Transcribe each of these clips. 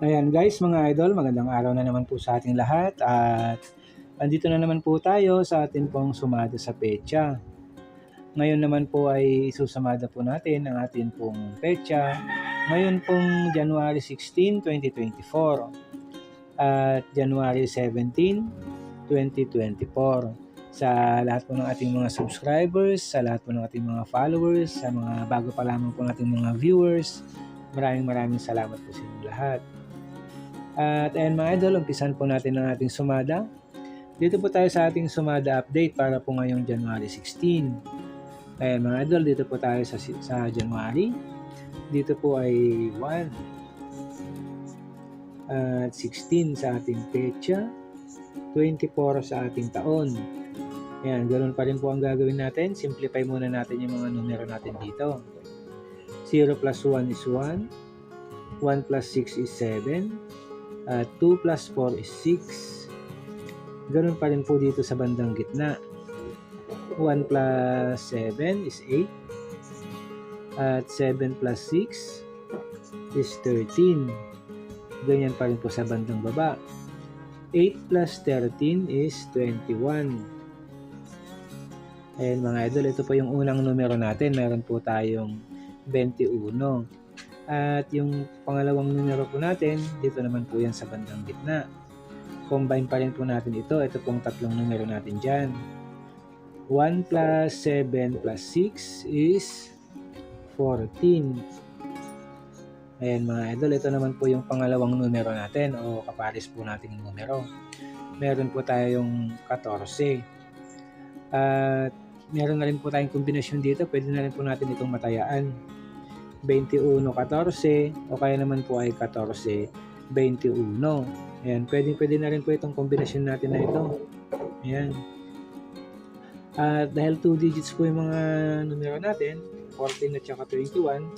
Ayan guys mga idol, magandang araw na naman po sa ating lahat at andito na naman po tayo sa ating pong sumada sa pecha. Ngayon naman po ay susamada po natin ang ating pong pecha ngayon pong January 16, 2024 at January 17, 2024 sa lahat po ng ating mga subscribers, sa lahat po ng ating mga followers, sa mga bago pa lamang po nating mga viewers, maraming maraming salamat po sa inyo lahat. At ayan mga idol, umpisan po natin ang ating sumada. Dito po tayo sa ating sumada update para po ngayong January 16. Ayan mga idol, dito po tayo sa, sa January. Dito po ay 1 at 16 sa ating pecha, 24 sa ating taon. Ayan, ganoon pa rin po ang gagawin natin. Simplify muna natin yung mga numero natin dito. 0 plus 1 is 1, 1 plus 6 is 7, at 2 plus 4 is 6. Ganun pa rin po dito sa bandang gitna. 1 plus 7 is 8. At 7 plus 6 is 13. Ganyan pa rin po sa bandang baba. 8 plus 13 is 21. Ayan mga idol, ito po yung unang numero natin. Meron po tayong 21. At yung pangalawang numero po natin, dito naman po yan sa bandang gitna. Combine pa rin po natin ito. Ito pong tatlong numero natin dyan. 1 plus 7 plus 6 is 14. Ayan mga idol, ito naman po yung pangalawang numero natin o kapares po nating numero. Meron po tayong 14. At meron na rin po tayong kombinasyon dito. Pwede na rin po natin itong matayaan. 21-14 o kaya naman po ay 14-21. Ayan, pwede, pwede na rin po itong kombinasyon natin na ito. Ayan. At dahil 2 digits po yung mga numero natin, 14 at saka 21,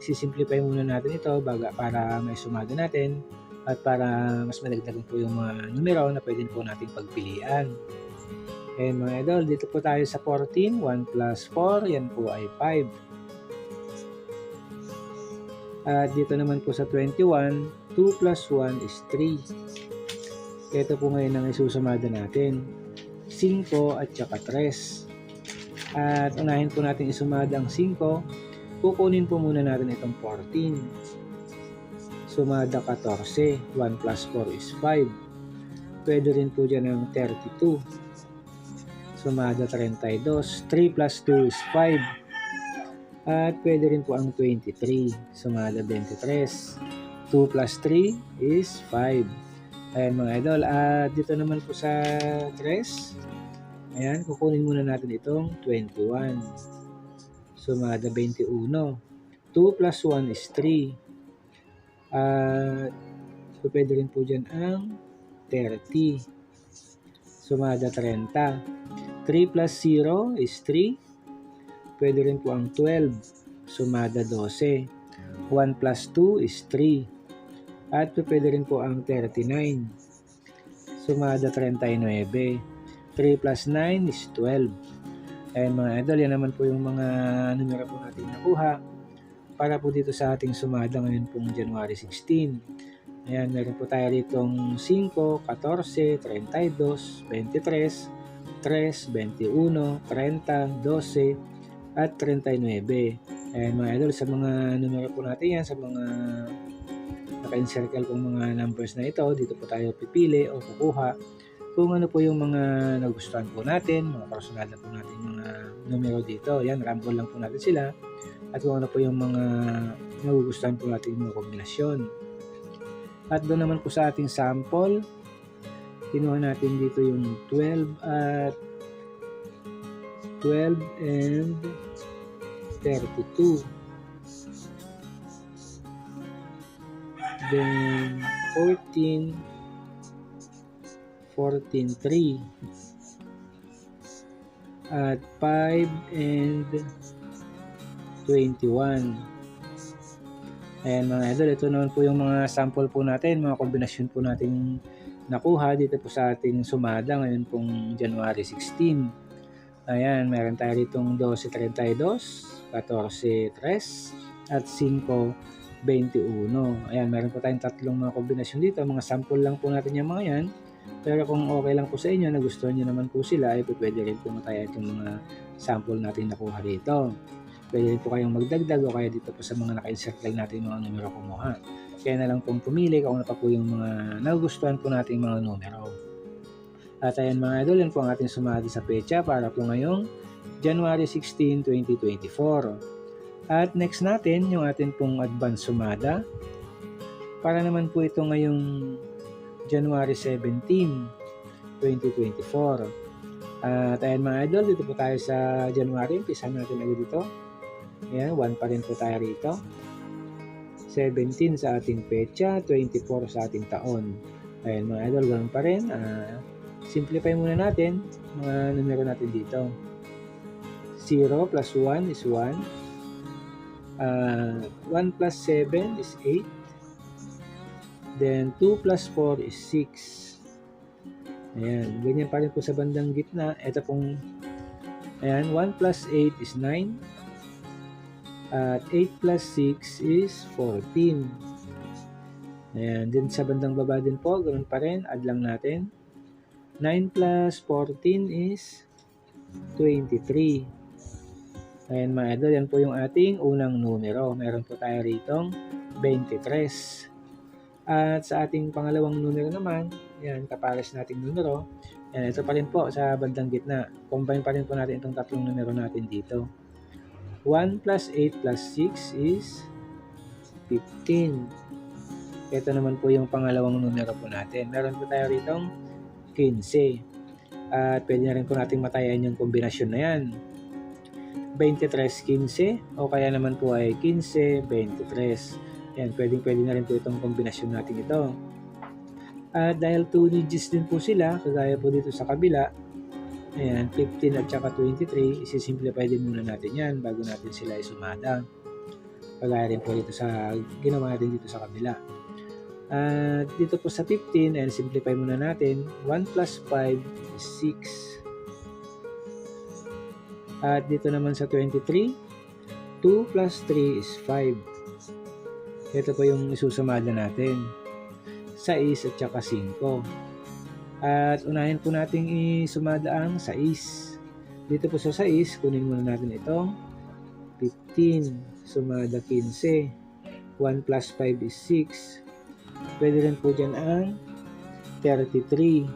sisimplify muna natin ito baga para may sumada natin at para mas madagdagan po yung mga numero na pwede po natin pagpilian. Ayan mga idol, dito po tayo sa 14, 1 plus 4, yan po ay 5. At dito naman po sa 21, 2 plus 1 is 3. Ito po ngayon ang isusumada natin. 5 at saka 3. At unahin po natin isumada ang 5. Kukunin po muna natin itong 14. Sumada 14. 1 plus 4 is 5. Pwede rin po dyan ang 32. Sumada 32. 3 plus 2 is 5. At pwede rin po ang 23. Sumada 23. 2 plus 3 is 5. Ayan mga idol. At dito naman po sa 3. Ayan, kukunin muna natin itong 21. Sumada 21. 2 plus 1 is 3. At so pwede rin po dyan ang 30. Sumada 30. 3 plus 0 is 3. Pwede rin po ang 12, sumada 12. 1 plus 2 is 3. At pwede rin po ang 39, sumada 39. 3 plus 9 is 12. Ayan mga idol, yan naman po yung mga numero po natin nakuha para po dito sa ating sumada ngayon pong January 16. Ayan, meron po tayo ditong 5, 14, 32, 23, 3, 21, 30, 12, at 39. Ayan mga idol, sa mga numero po natin yan, sa mga naka-encircle pong mga numbers na ito, dito po tayo pipili o kukuha kung ano po yung mga nagustuhan po natin, mga personal na po natin mga numero dito. Yan, ramble lang po natin sila. At kung ano po yung mga nagugustuhan po natin mga kombinasyon. At doon naman po sa ating sample, kinuha natin dito yung 12 at 12 and 32. Then 14, 14, 3. At 5 and 21. Ayan mga idol, ito naman po yung mga sample po natin, mga kombinasyon po natin nakuha dito po sa ating sumada ngayon pong January 16. Ayan, meron tayo ditong 12.32, 14.3, at 5.31. 21. Ayan, meron po tayong tatlong mga kombinasyon dito. Mga sample lang po natin yung mga yan. Pero kung okay lang po sa inyo, nagustuhan nyo naman po sila, ay pwede rin po mataya itong mga sample natin nakuha dito. Pwede rin po kayong magdagdag o kaya dito po sa mga naka-insert lang natin mga numero kumuha. Kaya na lang pong pumili kung ano pa po yung mga nagustuhan po nating mga numero. At ayan mga idol, yan po ang ating sumali sa pecha para po ngayong January 16, 2024. At next natin, yung ating pong advance sumada. Para naman po ito ngayong January 17, 2024. At ayan mga idol, dito po tayo sa January. Umpisahan natin agad dito. Ayan, 1 pa rin po tayo rito. 17 sa ating pecha, 24 sa ating taon. Ayan mga idol, ganun pa rin. Ah, simplify muna natin mga numero natin dito. 0 plus 1 is 1. Uh, 1 plus 7 is 8. Then 2 plus 4 is 6. Ayan, ganyan pa rin po sa bandang gitna. Ito pong, ayan, 1 plus 8 is 9. At 8 plus 6 is 14. Ayan, din sa bandang baba din po, ganoon pa rin, add lang natin. 9 plus 14 is 23. Ayan mga idol, yan po yung ating unang numero. Meron po tayo rito 23. At sa ating pangalawang numero naman, yan, kapares nating numero. Yan, ito pa rin po sa bandang gitna. Combine pa rin po natin itong tatlong numero natin dito. 1 plus 8 plus 6 is 15. Ito naman po yung pangalawang numero po natin. Meron po tayo rito 15. At pwede na rin po natin matayan yung kombinasyon na yan. 23-15 o kaya naman po ay 15-23. Yan, pwedeng pwede na rin po itong kombinasyon natin ito. At dahil 2 digits din po sila, kagaya po dito sa kabila, ayan, 15 at saka 23, isisimplify din muna natin yan bago natin sila isumada. Kagaya rin po dito sa, ginawa natin dito sa kabila. At dito po sa 15, and simplify muna natin, 1 plus 5 is 6. At dito naman sa 23, 2 plus 3 is 5. Ito po yung isusumada natin. 6 at saka 5. At unahin po natin isumada ang 6. Dito po sa 6, kunin muna natin itong 15. Sumada 15. 1 plus 5 is 6. Pwede rin po dyan ang 33.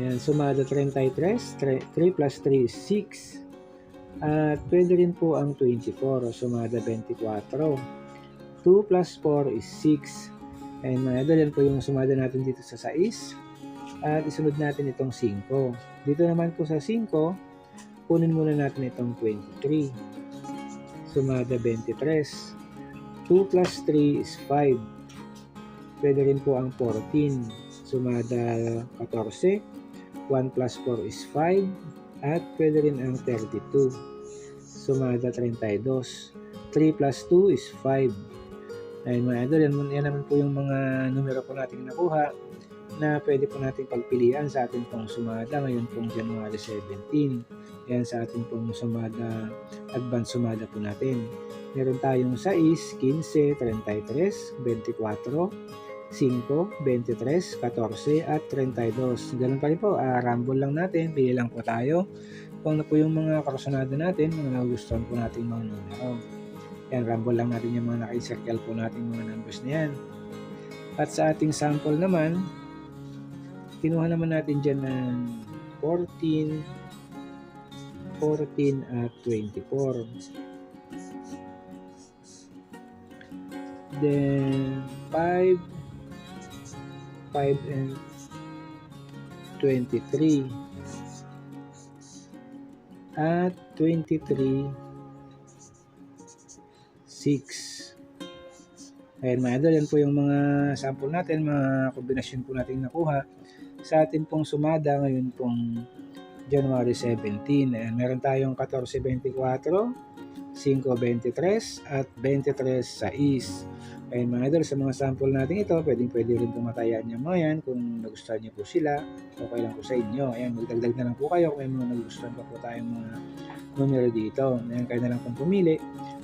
Ayan, sumada 33. 3 plus 3 is 6. At pwede rin po ang 24. Sumada 24. 2 plus 4 is 6. Ayan mga idol, yan po yung sumada natin dito sa 6. At isunod natin itong 5. Dito naman po sa 5, kunin muna natin itong 23. Sumada 23. 2 plus 3 is 5. Pwede rin po ang 14. Sumada 14. 1 plus 4 is 5 at pwede rin ang 32. Sumada 32. 3 plus 2 is 5. Ayun mga idol, yan, yan naman po yung mga numero po natin nakuha na pwede po natin pagpilian sa ating pong sumada ngayon pong January 17. Yan sa ating pong sumada, advance sumada po natin. Meron tayong 6, 15, 33, 24, 5, 23, 14 at 32. Ganun pa rin po, uh, rumble lang natin, pili lang po tayo. Kung ano po yung mga karasonado natin, mga nagustuhan po natin mga numero. Yan, rumble lang natin yung mga naka-circle po natin mga numbers na yan. At sa ating sample naman, kinuha naman natin dyan ng 14, 14 at 24. Then, 5, 5 and 23 at 23 6 Ayan mga idol, yan po yung mga sample natin, mga kombinasyon po natin nakuha sa atin pong sumada ngayon pong January 17. Ayan, meron tayong 14.24, 5.23 at 23 sa is. Ayun mga idol, sa mga sample natin ito, pwedeng pwede rin pumatayaan niyo mga yan kung nagustuhan niyo po sila. Okay lang po sa inyo. Ayan, magdagdag na lang po kayo kung may mga nagustuhan pa po tayong mga numero dito. Ayan, kayo na lang pong pumili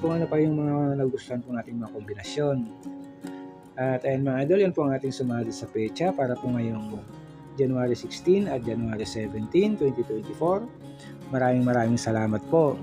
kung ano pa yung mga nagustuhan po nating mga kombinasyon. At ayun mga idol, yan po ang ating sumali sa pecha para po ngayong January 16 at January 17, 2024. Maraming maraming salamat po.